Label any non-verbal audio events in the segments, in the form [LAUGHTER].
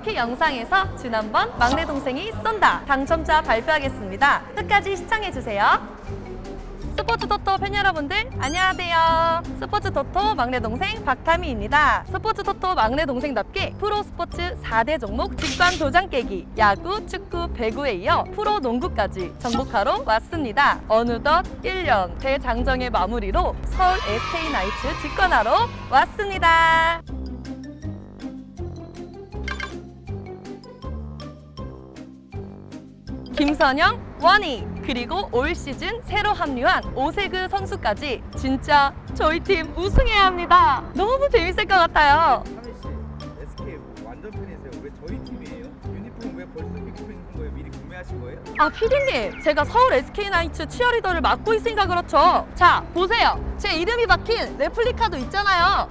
쿠키 영상에서 지난번 막내 동생이 쏜다 당첨자 발표하겠습니다. 끝까지 시청해주세요. 스포츠 토토 팬 여러분들 안녕하세요. 스포츠 토토 막내 동생 박타미입니다. 스포츠 토토 막내 동생답게 프로 스포츠 4대 종목 직관 도장 깨기 야구, 축구, 배구에 이어 프로 농구까지 정복하러 왔습니다. 어느덧 1년 대장정의 마무리로 서울 SK 나이츠 직관하러 왔습니다. 김선영, 원희 그리고 올 시즌 새로 합류한 오세그 선수까지 진짜 저희 팀 우승해야 합니다. 너무 재밌을 것 같아요. 하민 씨, SK 완전 팬이세요. 왜 저희 팀이에요? 유니폼 왜 벌써 입고 있는 거예요? 미리 구매하신 거예요? 아 피디님, 제가 서울 SK 나이츠 치어리더를 맡고 있으니까 그렇죠. 자 보세요, 제 이름이 박힌 레플리카도 있잖아요.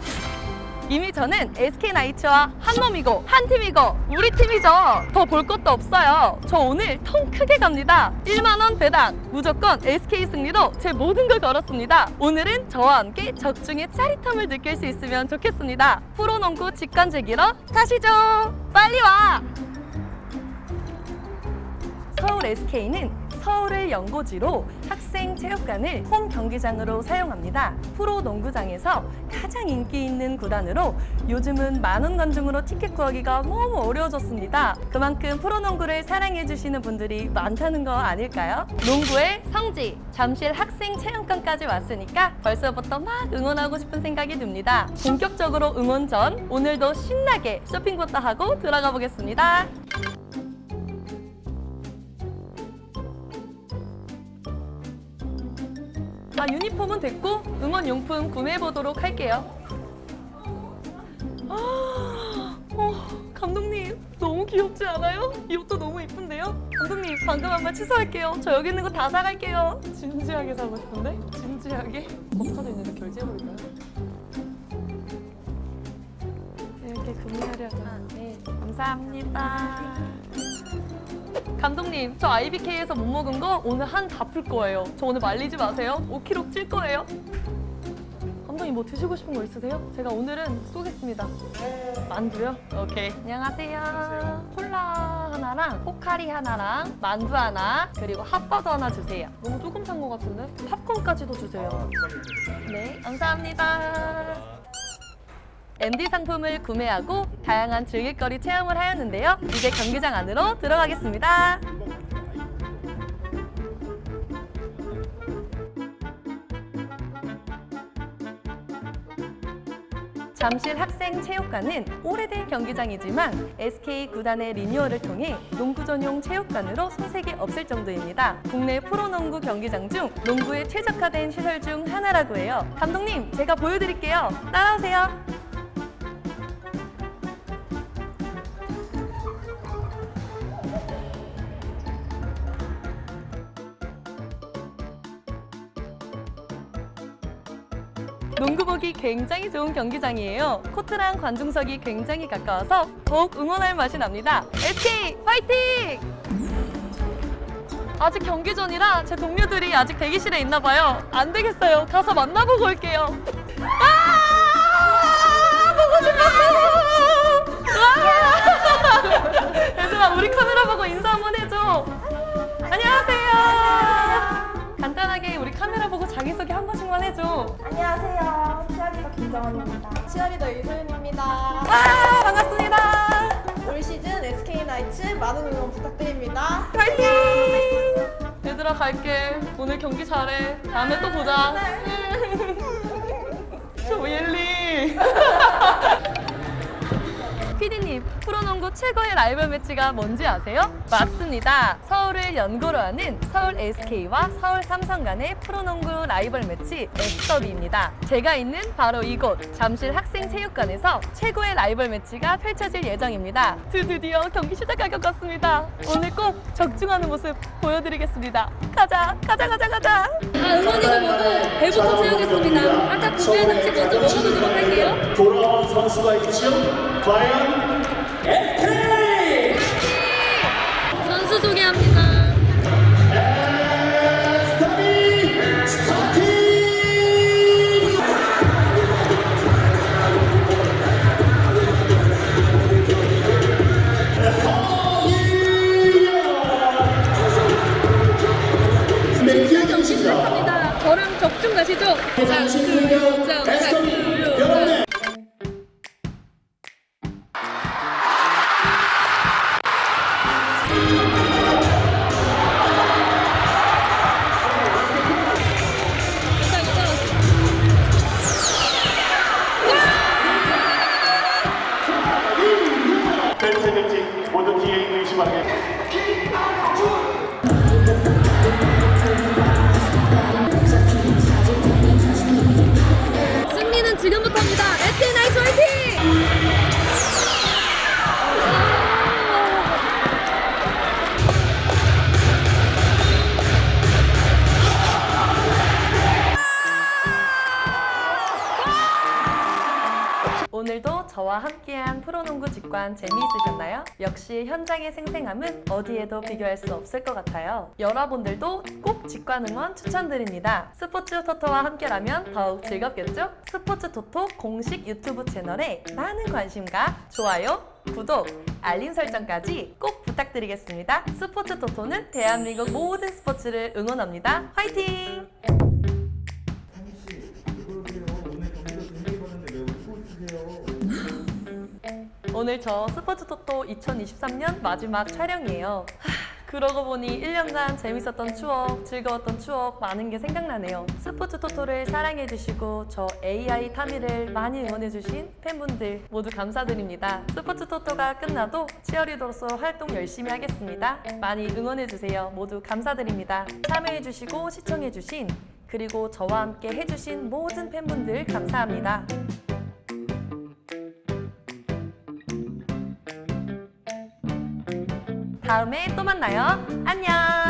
이미 저는 SK 나이츠와 한 놈이고 한 팀이고 우리 팀이죠. 더 볼 것도 없어요. 저 오늘 통 크게 갑니다. 1만 원 배당 무조건 SK 승리로 제 모든 걸 걸었습니다. 오늘은 저와 함께 적중의 짜릿함을 느낄 수 있으면 좋겠습니다. 프로농구 직관 제기러 가시죠. 빨리 와. 서울 SK는 서울을 연고지로 학생 체육관을 홈 경기장으로 사용합니다. 프로 농구장에서 가장 인기 있는 구단으로 요즘은 만원 관중으로 티켓 구하기가 너무 어려워졌습니다. 그만큼 프로 농구를 사랑해 주시는 분들이 많다는 거 아닐까요? 농구의 성지, 잠실 학생 체육관까지 왔으니까 벌써부터 막 응원하고 싶은 생각이 듭니다. 본격적으로 응원 전 오늘도 신나게 쇼핑부터 하고 들어가 보겠습니다. 아, 유니폼은 됐고 응원 용품 구매해 보도록 할게요. 아, 어, 감독님 너무 귀엽지 않아요? 이 옷도 너무 이쁜데요? 감독님 방금 한번 취소할게요. 저 여기 있는 거 다 사갈게요. 진지하게 사고 싶은데? 진지하게? 법카드 있는데 결제해버릴까요? 이렇게 구매하려고 하는데 감사합니다. 감독님, 저 IBK에서 못 먹은 거 오늘 한 다 풀 거예요. 저 오늘 말리지 마세요. 5kg 찔 거예요. 감독님 뭐 드시고 싶은 거 있으세요? 제가 오늘은 쏘겠습니다. 만두요? 오케이. 안녕하세요. 콜라 하나랑 포카리 하나랑 만두 하나 그리고 핫바도 하나 주세요. 너무 조금 산 거 같은데? 팝콘까지도 주세요. 네, 감사합니다. MD 상품을 구매하고 다양한 즐길거리 체험을 하였는데요. 이제 경기장 안으로 들어가겠습니다. 잠실 학생 체육관은 오래된 경기장이지만 SK 구단의 리뉴얼을 통해 농구 전용 체육관으로 손색이 없을 정도입니다. 국내 프로농구 경기장 중 농구에 최적화된 시설 중 하나라고 해요. 감독님, 제가 보여드릴게요. 따라오세요. 농구 보기 굉장히 좋은 경기장이에요. 코트랑 관중석이 굉장히 가까워서 더욱 응원할 맛이 납니다. SK 파이팅! 아직 경기 전이라 제 동료들이 아직 대기실에 있나 봐요. 안 되겠어요. 가서 만나보고 올게요. 아! 보고 싶었어! 와! [LAUGHS] 얘들아, 우리 카메라 보고 인사 한번 해줘. 안녕하세요. 간단하게 우리 카메라 보고 자기소개 한 번씩만 해줘. 안녕하세요. 치아리더 김정원입니다. 치아리더 이소윤입니다. 와 반갑습니다. 올 시즌 SK 나이츠 많은 응원 부탁드립니다. 파이팅! 얘들아 갈게. 오늘 경기 잘해. 다음에 또 보자. [LAUGHS] 조엘리. [LAUGHS] 피디님, 프로농구 최고의 라이벌 매치가 뭔지 아세요? 맞습니다. 서울을 연고로 하는 서울 SK와 서울 삼성 간의 프로농구 라이벌 매치 S더비입니다. 제가 있는 바로 이곳 잠실 학생체육관에서 최고의 라이벌 매치가 펼쳐질 예정입니다. 드- 드디어 경기 시작할 것 같습니다. 오늘 꼭 적중하는 모습 보여드리겠습니다. 가자, 가자, 가자, 가자. 아, 응원이고 뭐고 배부터 채우겠습니다. 아까 구매한 음식 먼저 먹어보도록 할게요. 돌아온 선수가 있죠. 과연 선수 소개합니다. 감사합니다. 네, 적중 가시죠? 자, 찮아, 오늘도 저와 함께한 프로농구 직관 재미있으셨나요? 역시 현장의 생생함은 어디에도 비교할 수 없을 것 같아요. 여러분들도 꼭 직관 응원 추천드립니다. 스포츠 토토와 함께라면 더욱 즐겁겠죠? 스포츠 토토 공식 유튜브 채널에 많은 관심과 좋아요, 구독, 알림 설정까지 꼭 부탁드리겠습니다. 스포츠 토토는 대한민국 모든 스포츠를 응원합니다. 화이팅! 오늘 저 스포츠 토토 2023년 마지막 촬영이에요. 하, 그러고 보니 1년간 재밌었던 추억, 즐거웠던 추억 많은 게 생각나네요. 스포츠 토토를 사랑해주시고 저 AI 타미를 많이 응원해주신 팬분들 모두 감사드립니다. 스포츠 토토가 끝나도 치어리더로서 활동 열심히 하겠습니다. 많이 응원해주세요. 모두 감사드립니다. 참여해주시고 시청해주신 그리고 저와 함께 해주신 모든 팬분들 감사합니다. 다음에 또 만나요. 안녕!